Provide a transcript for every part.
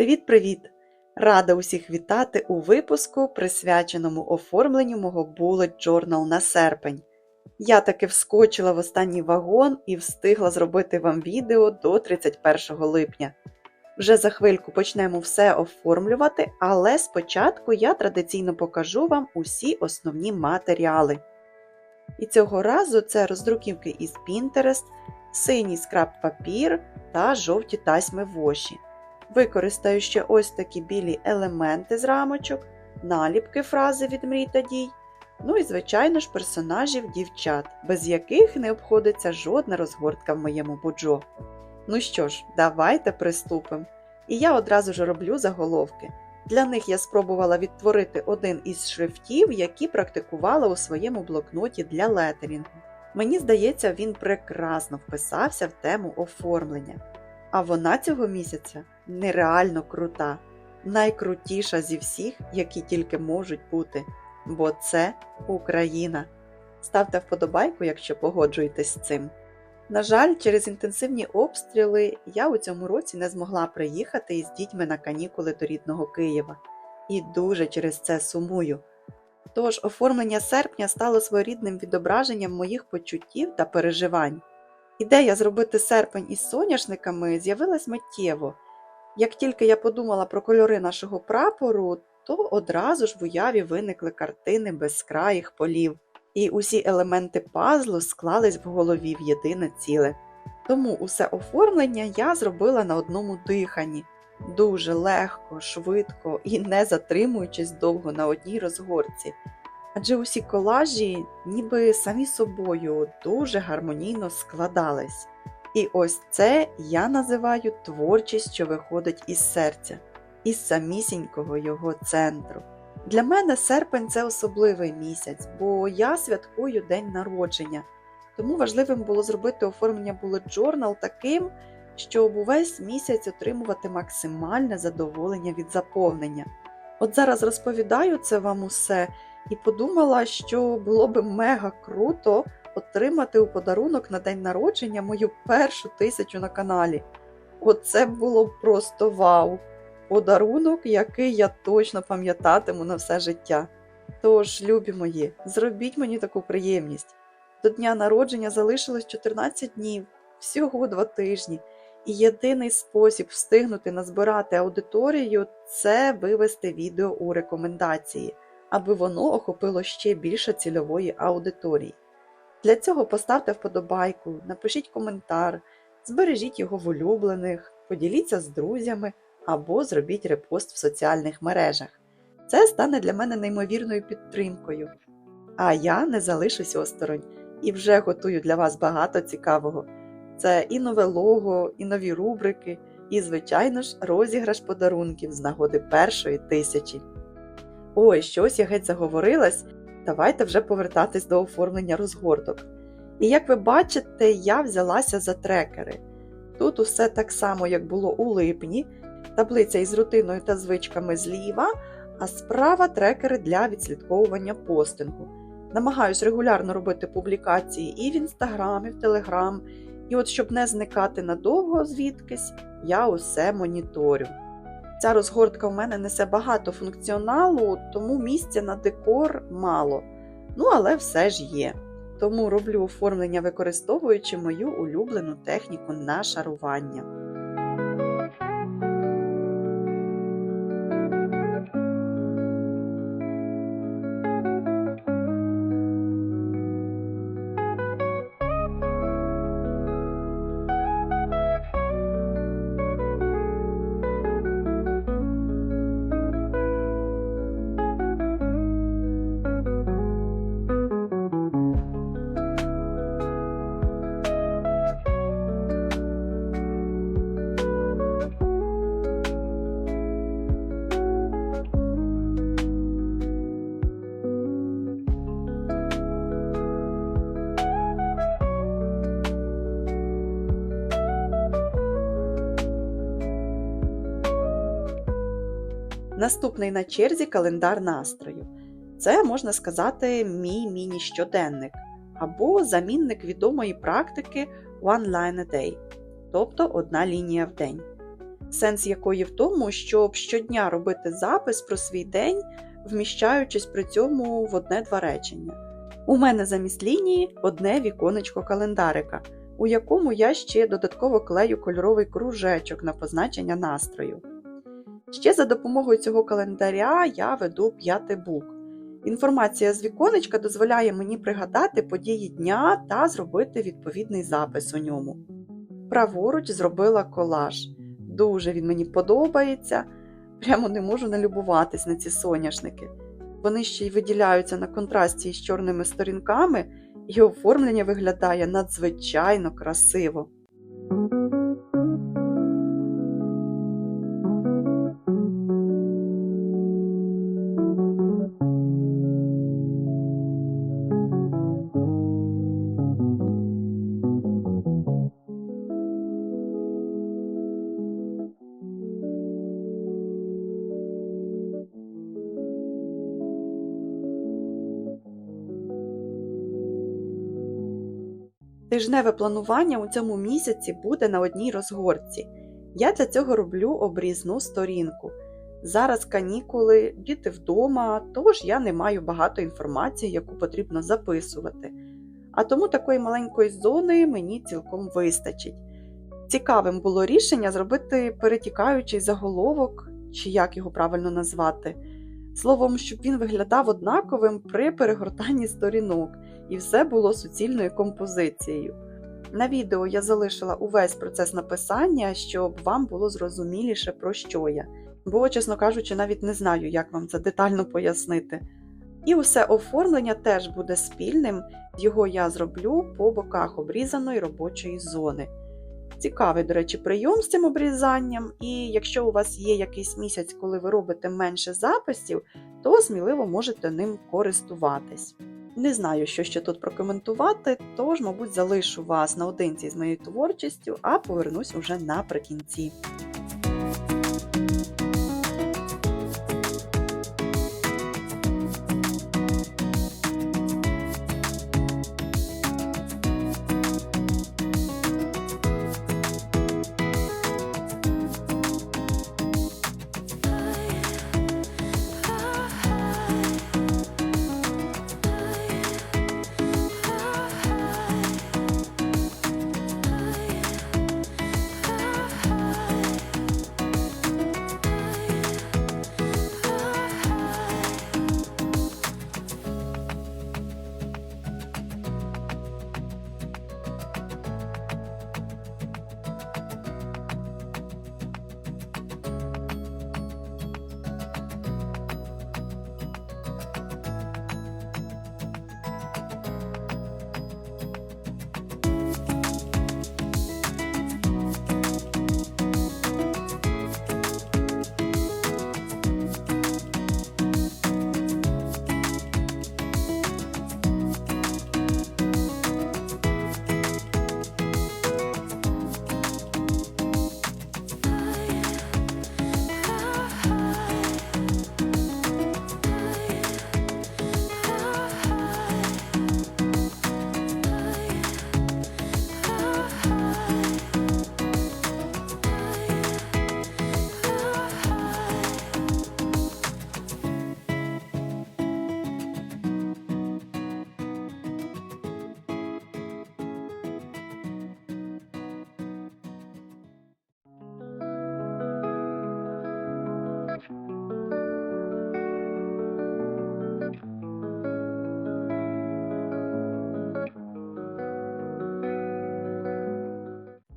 Привіт-привіт! Рада усіх вітати у випуску, присвяченому оформленню мого Bullet Journal на серпень. Я таки вскочила в останній вагон і встигла зробити вам відео до 31 липня. Вже за хвильку почнемо все оформлювати, але спочатку я традиційно покажу вам усі основні матеріали. І цього разу це роздруківки із Pinterest, синій скраб папір та жовті тасьми воші. Використаю ще ось такі білі елементи з рамочок, наліпки фрази від мрій та дій, ну і, звичайно ж, персонажів дівчат, без яких не обходиться жодна розгортка в моєму буджо. Ну що ж, давайте приступимо. І я одразу ж роблю заголовки. Для них я спробувала відтворити один із шрифтів, які практикувала у своєму блокноті для летерінгу. Мені здається, він прекрасно вписався в тему оформлення. А вона цього місяця нереально крута, найкрутіша зі всіх, які тільки можуть бути. Бо це Україна. Ставте вподобайку, якщо погоджуєтесь з цим. На жаль, через інтенсивні обстріли я у цьому році не змогла приїхати із дітьми на канікули до рідного Києва. І дуже через це сумую. Тож оформлення серпня стало своєрідним відображенням моїх почуттів та переживань. Ідея зробити серпень із соняшниками з'явилась миттєво. Як тільки я подумала про кольори нашого прапору, то одразу ж в уяві виникли картини безкраїх полів, і усі елементи пазлу склались в голові в єдине ціле. Тому усе оформлення я зробила на одному диханні, дуже легко, швидко і не затримуючись довго на одній розгорці. Адже усі колажі, ніби самі собою, дуже гармонійно складались. І ось це я називаю творчість, що виходить із серця, із самісінького його центру. Для мене серпень це особливий місяць, бо я святкую день народження, тому важливим було зробити оформлення Bullet Journal таким, щоб увесь місяць отримувати максимальне задоволення від заповнення. От зараз розповідаю це вам усе і подумала, що було би мега круто отримати у подарунок на день народження мою першу тисячу на каналі. Оце було просто вау! Подарунок, який я точно пам'ятатиму на все життя. Тож, любі мої, зробіть мені таку приємність. До дня народження залишилось 14 днів, всього два тижні, і єдиний спосіб встигнути назбирати аудиторію це вивести відео у рекомендації, аби воно охопило ще більше цільової аудиторії. Для цього поставте вподобайку, напишіть коментар, збережіть його в улюблених, поділіться з друзями або зробіть репост в соціальних мережах. Це стане для мене неймовірною підтримкою. А я не залишусь осторонь і вже готую для вас багато цікавого. Це і нове лого, і нові рубрики, і, звичайно ж, розіграш подарунків з нагоди першої тисячі. Ой, щось я геть заговорилась. Давайте вже повертатись до оформлення розгорток. І як ви бачите, я взялася за трекери. Тут усе так само, як було у липні, таблиця із рутиною та звичками зліва, а справа трекери для відслідковування постингу. Намагаюсь регулярно робити публікації і в інстаграм, і в телеграм. І от щоб не зникати надовго звідкись, я усе моніторю. Ця розгортка в мене несе багато функціоналу, тому місця на декор мало. Ну, але все ж є. Тому роблю оформлення, використовуючи мою улюблену техніку на шарування. Наступний на черзі календар настрою. Це, можна сказати, мій міні-щоденник або замінник відомої практики One Line a Day, тобто одна лінія в день. сенс якої в тому, щоб щодня робити запис про свій день, вміщаючись при цьому в одне-два речення. У мене замість лінії одне віконечко календарика, у якому я ще додатково клею кольоровий кружечок на позначення настрою. Ще за допомогою цього календаря я веду п'ятий бук. Інформація з віконечка дозволяє мені пригадати події дня та зробити відповідний запис у ньому. Праворуч зробила колаж. Дуже він мені подобається. Прямо не можу налюбуватись на ці соняшники. Вони ще й виділяються на контрасті з чорними сторінками, і оформлення виглядає надзвичайно красиво. Тижневе планування у цьому місяці буде на одній розгорці. Я для цього роблю обрізну сторінку. Зараз канікули, діти вдома, тож я не маю багато інформації, яку потрібно записувати. А тому такої маленької зони мені цілком вистачить. Цікавим було рішення зробити перетікаючий заголовок, чи як його правильно назвати, словом, щоб він виглядав однаковим при перегортанні сторінок і все було суцільною композицією. На відео я залишила увесь процес написання, щоб вам було зрозуміліше, про що я, бо, чесно кажучи, навіть не знаю, як вам це детально пояснити. І усе оформлення теж буде спільним, його я зроблю по боках обрізаної робочої зони. Цікавий, до речі, прийом з цим обрізанням, і якщо у вас є якийсь місяць, коли ви робите менше записів, то сміливо можете ним користуватись. Не знаю, що ще тут прокоментувати, тож, мабуть, залишу вас наодинці з моєю творчістю, а повернусь уже наприкінці.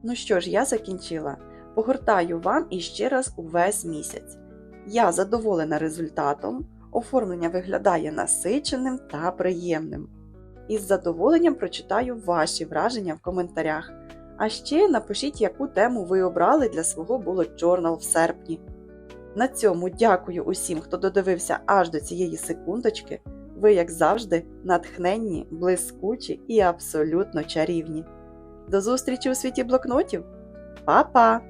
Ну що ж, я закінчила. Погортаю вам іще раз увесь місяць. Я задоволена результатом, оформлення виглядає насиченим та приємним. Із задоволенням прочитаю ваші враження в коментарях. А ще напишіть, яку тему ви обрали для свого Bullet Journal в серпні. На цьому дякую усім, хто додивився аж до цієї секундочки. Ви, як завжди, натхненні, блискучі і абсолютно чарівні. До зустрічі у світі блокнотів! Па-па!